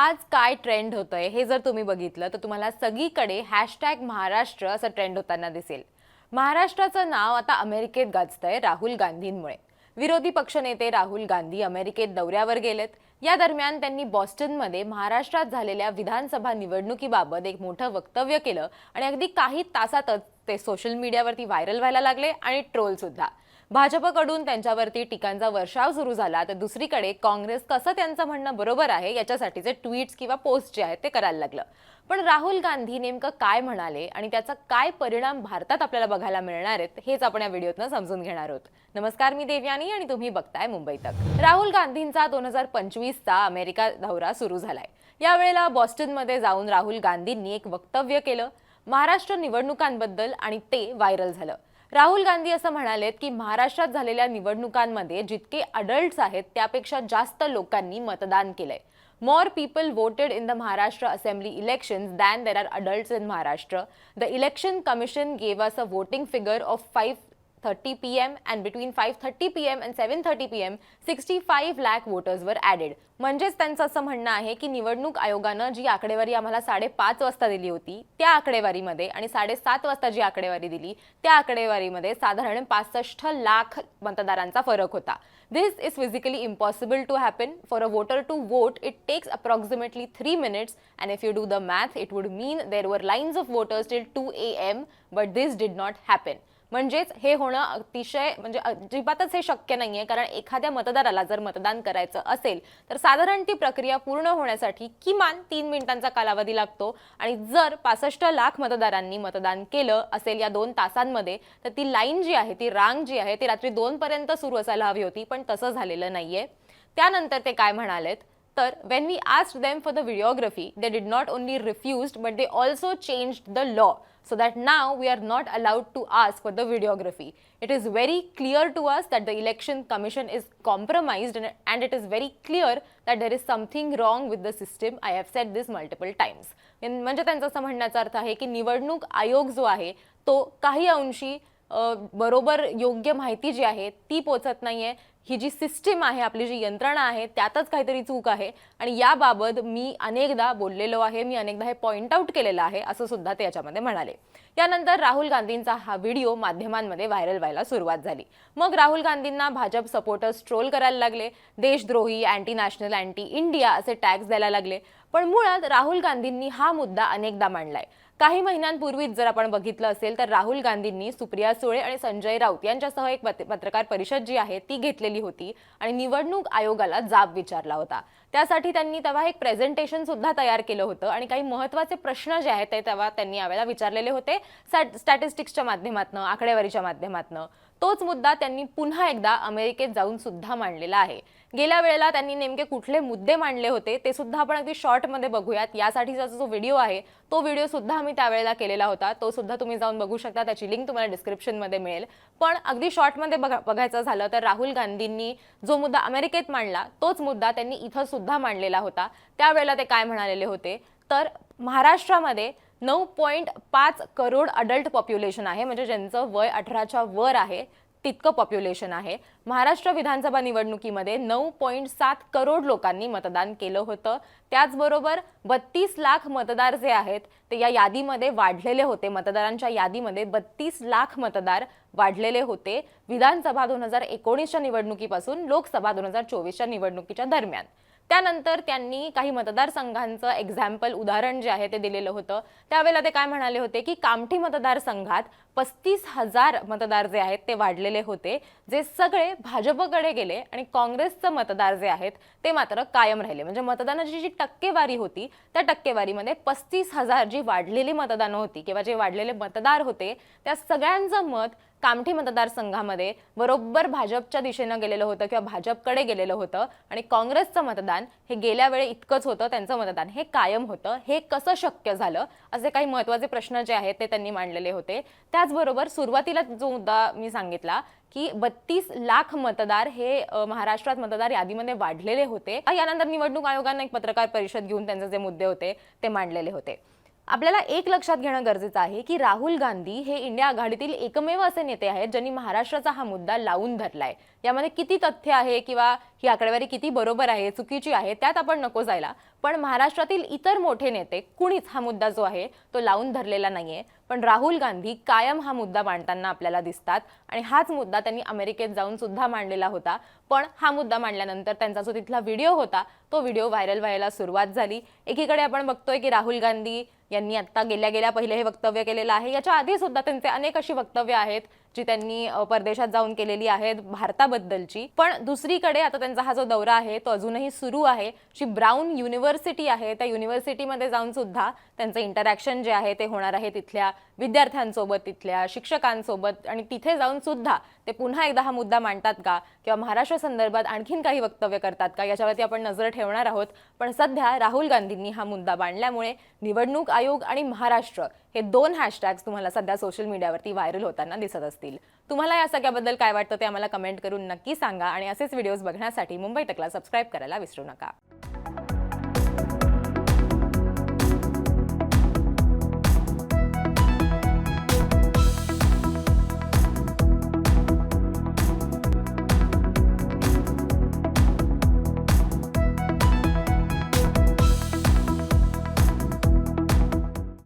आज काय ट्रेंड होतंय हे जर तुम्ही बघितलं तर तुम्हाला सगळीकडे हॅशटॅग महाराष्ट्र असं ट्रेंड होताना दिसेल. महाराष्ट्राचं नाव आता अमेरिकेत गाजतंय राहुल गांधींमुळे. विरोधी पक्षनेते राहुल गांधी अमेरिकेत दौऱ्यावर गेलेत. या दरम्यान त्यांनी बॉस्टनमध्ये महाराष्ट्रात झालेल्या विधानसभा निवडणुकीबाबत एक मोठं वक्तव्य केलं आणि अगदी काही तासातच ते सोशल मीडियावरती व्हायरल व्हायला लागले आणि ट्रोल सुद्धा. भाजपकडून त्यांच्यावरती टीकांचा वर्षाव सुरू झाला. तर दुसरीकडे काँग्रेस कसं त्यांचं म्हणणं बरोबर आहे याच्यासाठीचे ट्विट्स किंवा पोस्ट जे आहेत ते करायला लागलं. पण राहुल गांधी नेमकं काय म्हणाले आणि त्याचा काय परिणाम भारतात आपल्याला बघायला मिळणार आहेत हेच आपण या व्हिडिओतनं समजून घेणार आहोत. नमस्कार मी देवयानी आणि तुम्ही बघताय मुंबई तक. राहुल गांधींचा दोन हजार पंचवीसचा अमेरिका दौरा सुरू झालाय. यावेळेला बॉस्टनमध्ये जाऊन राहुल गांधींनी एक वक्तव्य केलं. महाराष्ट्र निवडणुकांबद्दल आणि ते व्हायरल झालं. राहुल गांधी असं म्हणालेत की महाराष्ट्रात झालेल्या निवडणुकांमध्ये जितके अडल्ट आहेत त्यापेक्षा जास्त लोकांनी मतदान केलंय. More people voted in the Maharashtra assembly election than there are adult in Maharashtra the election commission gave us a voting figure of five thirty P M voting figure of 5:30 p.m. and between 5:30 p.m. and 7:30 p.m. 65 lakh voters were added. म्हणजेच त्यांचं असं म्हणणं आहे की निवडणूक आयोगानं जी आकडेवारी आम्हाला साडेपाच वाजता दिली होती त्या आकडेवारीमध्ये आणि साडेसात वाजता जी आकडेवारी दिली त्या आकडेवारीमध्ये साधारण पासष्ट लाख मतदारांचा फरक होता this is physically impossible to happen for a voter to vote it takes approximately three minutes and if you do the math it would mean there were lines of voters till two A M but this did not happen म्हणजेच हे होणं अतिशय म्हणजे अजिबातच हे शक्य नाही आहे कारण एखाद्या मतदाराला जर मतदान करायचं असेल तर साधारण ती प्रक्रिया पूर्ण होण्यासाठी किमान तीन मिनिटांचा कालावधी लागतो. आणि जर पासष्ट लाख मतदारांनी मतदान केलं असेल या दोन तासांमध्ये तर ती लाईन जी आहे ती रांग जी आहे ती रात्री दोनपर्यंत सुरू असायला हवी होती पण तसं झालेलं नाहीये. त्यानंतर ते काय म्हणालेत? तर when we ask them for the videography they did not only refused but they also change the law so that now we are not allowed to ask for the videography it is very clear to us that the election commission is compromised and it is very clear that there is something wrong with the system I have said this multiple times म्हणजे त्यांचं असं म्हणण्याचा अर्थ आहे की निवडणूक आयोग जो आहे तो काही अंशी बरोबर योग्य माहिती जी आहे ती पोचत नाही आहे ही जी सिस्टीम आहे आपली जी यंत्रणा आहे त्यातच काहीतरी चूक आहे. आणि याबाबत मी अनेकदा बोललेलो आहे मी अनेकदा हे पॉइंट आउट केलेलं आहे असं सुद्धा ते याच्यामध्ये म्हणाले. यानंतर राहुल गांधींचा हा व्हिडिओ माध्यमांमध्ये व्हायरल व्हायला सुरुवात झाली. मग राहुल गांधींना भाजप सपोर्टर्स ट्रोल करायला लागले देशद्रोही अँटी नॅशनल अँटी इंडिया असे टॅग्स द्यायला लागले. पण मुळात राहुल गांधींनी हा मुद्दा अनेकदा मांडलाय. काही महिन्यांपूर्वीच जर आपण बघितलं असेल तर राहुल गांधींनी सुप्रिया सुळे आणि संजय राऊत यांच्यासह एक पत्रकार परिषद जी आहे ती घेतलेली होती आणि निवडणूक आयोगाला जाब विचारला होता. त्यासाठी त्यांनी तेव्हा एक प्रेझेंटेशन सुद्धा तयार केलं होतं आणि काही महत्त्वाचे प्रश्न जे आहेत ते तेव्हा त्यांनी यावेळेला विचारलेले होते. स्टॅटिस्टिक्सच्या माध्यमातनं आकडेवारीच्या माध्यमातनं. तोच मुद्दा त्यांनी पुन्हा एकदा अमेरिकेत जाऊन सुद्धा मांडलेला आहे. गेल्या वेळेला त्यांनी नेमके कुठले मुद्दे मांडले होते ते सुद्धा आपण अगदी शॉर्टमध्ये बघूयात. यासाठीचा जो व्हिडिओ आहे तो व्हिडिओ सुद्धा आम्ही त्यावेळेला केलेला होता. तो सुद्धा तुम्ही जाऊन बघू शकता. त्याची लिंक तुम्हाला डिस्क्रिप्शनमध्ये मिळेल. पण अगदी शॉर्टमध्ये बघा बघायचं झालं तर राहुल गांधींनी जो मुद्दा अमेरिकेत मांडला तोच मुद्दा त्यांनी इथं सुद्धा मांडलेला होता. त्यावेळेला ते काय म्हणालेले होते? तर महाराष्ट्रामध्ये नऊ पॉईंट पाच करोड अडल्ट पॉप्युलेशन आहे. म्हणजे ज्यांचं वय अठराच्या वर आहे तितकं पॉप्युलेशन आहे. महाराष्ट्र विधानसभा निवडणुकीमध्ये नऊ पॉईंट सात करोड लोकांनी मतदान केलं होतं. त्याचबरोबर बत्तीस लाख मतदार जे आहेत ते या यादीमध्ये वाढलेले होते. मतदारांच्या यादीमध्ये बत्तीस लाख मतदार वाढलेले होते विधानसभा दोन हजार एकोणीसच्या निवडणुकीपासून लोकसभा दोन हजार चोवीसच्या निवडणुकीच्या दरम्यान. त्यानंतर त्यांनी काही मतदारसंघांचं एक्झाम्पल उदाहरण जे आहे ते दिलेलं होतं. त्यावेळेला ते काय म्हणाले होते की कामठी मतदारसंघात पस्तीस हजार मतदार जे आहेत ते वाढलेले होते जे सगळे भाजपकडे गेले आणि काँग्रेसचं मतदार जे आहेत ते मात्र कायम राहिले. म्हणजे मतदानाची जी टक्केवारी होती त्या टक्केवारीमध्ये पस्तीस हजार जी वाढलेली मतदानं होती किंवा जे वाढलेले मतदार होते त्या सगळ्यांचं मत कामठी मतदारसंघामध्ये बरोबर भाजपच्या दिशेनं गेलेलं होतं किंवा भाजपकडे गेलेलं होतं आणि काँग्रेसचं मतदान हे गेल्या वेळे इतकंच होतं त्यांचं मतदान. हे कायम होतं. हे कसं शक्य झालं? असे काही महत्त्वाचे प्रश्न जे आहेत ते त्यांनी मांडलेले होते. त्याचबरोबर सुरुवातीला जो मुद्दा मी सांगितला की बत्तीस लाख मतदार हे महाराष्ट्रात मतदार यादीमध्ये वाढलेले होते. यानंतर निवडणूक आयोगानं एक पत्रकार परिषद घेऊन त्यांचे जे मुद्दे होते ते मांडलेले होते. आपल्याला एक लक्षात घेणं गरजेचं आहे की राहुल गांधी हे इंडिया आघाडीतील एकमेव असे नेते आहेत ज्यांनी महाराष्ट्राचा हा मुद्दा लावून धरलाय. यामध्ये किती तथ्य आहे किंवा ही आकडेवारी किती बरोबर आहे चुकीची आहे त्यात आपण नको जायला. पण महाराष्ट्रातील इतर मोठे नेते कुणीच हा मुद्दा जो आहे तो लावून धरलेला नाहीये. पण राहुल गांधी कायम हा मुद्दा मांडताना आपल्याला दिसतात आणि हाच मुद्दा त्यांनी अमेरिकेत जाऊन सुद्धा मांडलेला होता. पण हा मुद्दा मांडल्यानंतर त्यांचा जो तिथला व्हिडिओ होता तो व्हिडिओ व्हायरल व्हायला सुरुवात झाली. एकीकडे आपण बघतोय की राहुल गांधी यांनी आता गेल्या गेल्या पहिले हे वक्तव्य केलेलं आहे. याच्या आधी सुद्धा त्यांचे अनेक अशी वक्तव्य आहेत. जी त्यांनी परदेशात जाऊन केलेली आहेत भारताबद्दलची. पण दुसरीकडे आता त्यांचा हा जो दौरा आहे तो अजूनही सुरू आहे. जी ब्राऊन युनिव्हर्सिटी आहे त्या युनिव्हर्सिटीमध्ये जाऊन सुद्धा त्यांचं इंटरॅक्शन जे आहे ते होणार आहे तिथल्या विद्यार्थ्यांसोबत तिथल्या शिक्षकांसोबत. आणि तिथे जाऊन सुद्धा ते पुन्हा एकदा हा मुद्दा मांडतात का? किंवा महाराष्ट्र संदर्भात आणखीन काही वक्तव्य करतात का? याच्यावरती आपण नजर ठेवणार आहोत. पण सध्या राहुल गांधींनी हा मुद्दा मांडल्यामुळे निवडणूक आयोग आणि महाराष्ट्र हे दोन हॅशटॅग्स तुम्हाला सध्या सोशल मीडियावरती व्हायरल होताना दिसत असतात. असतील. तुम्हाला या सगळ्याबद्दल काय वाटतं ते आम्हाला कमेंट करून नक्की सांगा आणि असेच व्हिडिओज बघण्यासाठी मुंबई तकला सबस्क्राईब करायला विसरू नका.